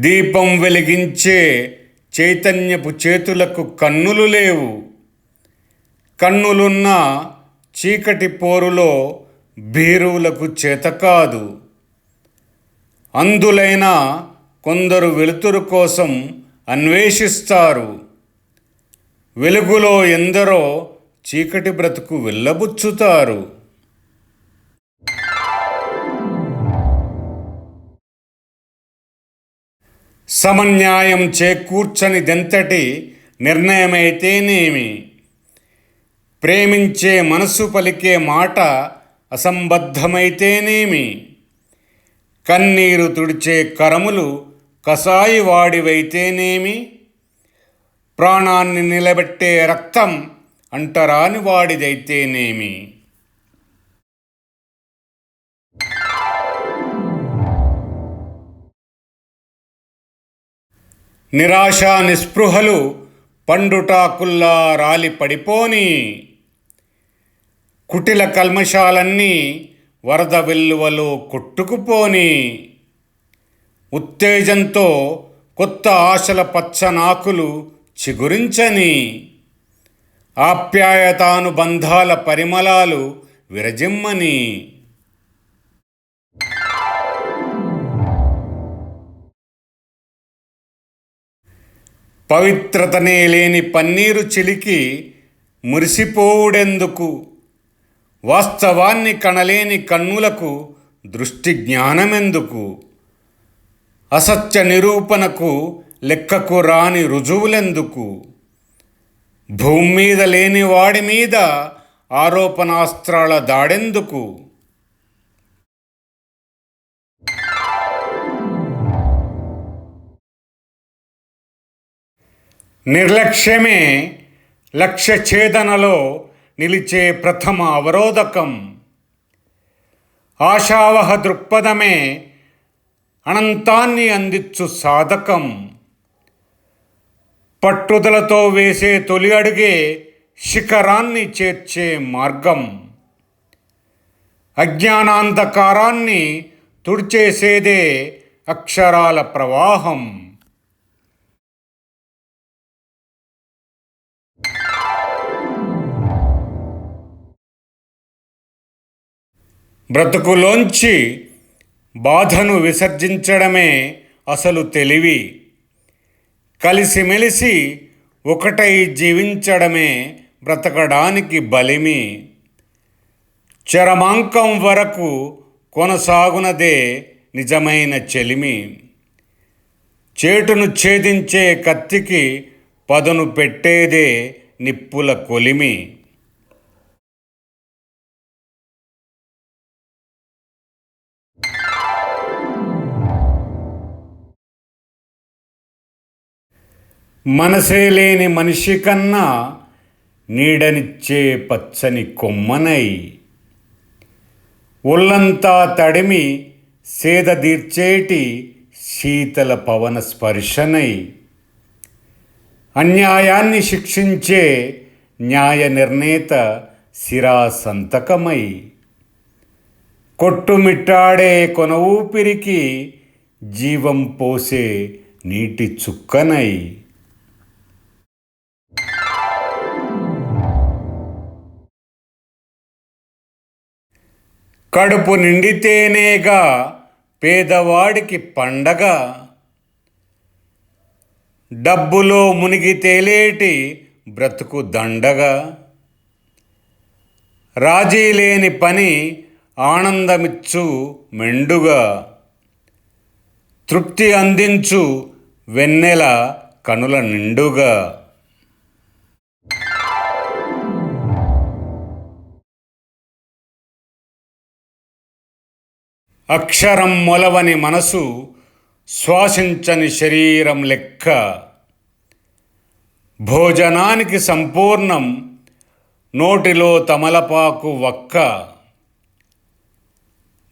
దీపం వెలిగించే చైతన్యపు చేతులకు కన్నులు లేవు. కన్నులున్న చీకటి పోరులో భీరువులకు చేత కాదు. అందులైన కొందరు వెలుతురు కోసం అన్వేషిస్తారు. వెలుగులో ఎందరో చీకటి బ్రతుకు వెళ్ళబుచ్చుతారు. సమన్యాయం చేకూర్చనిదెంతటి నిర్ణయమైతేనేమి? ప్రేమించే మనసు పలికే మాట అసంబద్ధమైతేనేమి? కన్నీరు తుడిచే కరములు కసాయి వాడివైతేనేమి ప్రాణాన్ని నిలబెట్టే రక్తం అంటరాని వాడిదైతేనేమి నిరాశ నిస్పృహలు పండుటాకుల్లా రాలి పడిపోని. కుటిల కల్మషాలన్నీ వరద వెల్లువలో కొట్టుకుపోని. ఉత్తేజంతో కొత్త ఆశల పచ్చనాకులు చిగురించని. ఆప్యాయతానుబంధాల పరిమళాలు విరజిమ్మని. పవిత్రతనే లేని పన్నీరు చిలికి మురిసిపోవుడెందుకు? వాస్తవాన్ని కనలేని కన్నులకు దృష్టి జ్ఞానమెందుకు? అసత్య నిరూపణకు లెక్కకు రాని రుజువులెందుకు? భూమి మీద లేని వాడి మీద ఆరోపణాస్త్రాల దాడెందుకు? నిర్లక్ష్యమే లక్ష్య ఛేదనలో నిలిచే ప్రథమ అవరోధకం. ఆశావహ దృక్పథమే అనంతాన్ని అందించు సాధకం. పట్టుదలతో వేసే తొలి అడుగే శిఖరాన్ని చేర్చే మార్గం. అజ్ఞానాంధకారాన్ని తుడిచేసేదే అక్షరాల ప్రవాహం. బ్రతుకులోంచి బాధను విసర్జించడమే అసలు తెలివి. కలిసిమెలిసి ఒకటై జీవించడమే బ్రతకడానికి బలిమి. చరమాంకం వరకు కొనసాగునదే నిజమైన చెలిమి. చేటును ఛేదించే కత్తికి పదును పెట్టేదే నిప్పుల కొలిమి. మనసే లేని మనిషి కన్నా నీడనిచ్చే పచ్చని కొమ్మనై. ఒళ్ళంతా తడిమి సేద తీర్చేటి శీతల పవన స్పర్శనై. అన్యాయాన్ని శిక్షించే న్యాయ నిర్ణేత శిరా సంతకమై. కొట్టుమిట్టాడే కొన ఊపిరికి జీవం పోసే నీటి చుక్కనై. కడుపు నిండితేనేగా పేదవాడికి పండగ. డబ్బులో మునిగి తేలేటి బ్రతుకు దండగా. రాజీ లేని పని ఆనందమిచ్చు మెండుగా. తృప్తి అందించు వెన్నెల కనుల నిండుగా. అక్షరం మొలవని మనసు శ్వాసించని శరీరం లెక్క. భోజనానికి సంపూర్ణం నోటిలో తమలపాకు వక్క.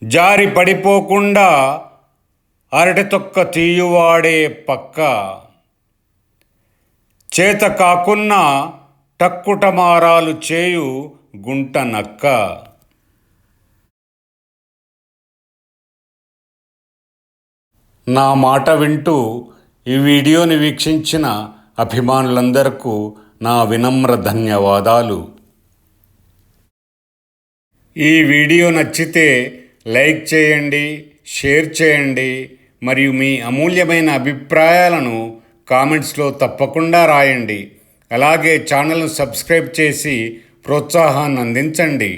జారి పడిపోకుండా అరటి తొక్క తీయువాడే పక్క. చేత కాకున్నా టక్కుటమారాలు చేయు గుంట నక్క. నా మాట వింటూ ఈ వీడియోని వీక్షించిన అభిమానులందరకు నా వినమ్ర ధన్యవాదాలు. ఈ వీడియో నచ్చితే లైక్ చేయండి షేర్ చేయండి మరియు మీ అమూల్యమైన అభిప్రాయాలను కామెంట్స్లో తప్పకుండా రాయండి. అలాగే ఛానల్ను సబ్స్క్రైబ్ చేసి ప్రోత్సాహాన్ని అందించండి.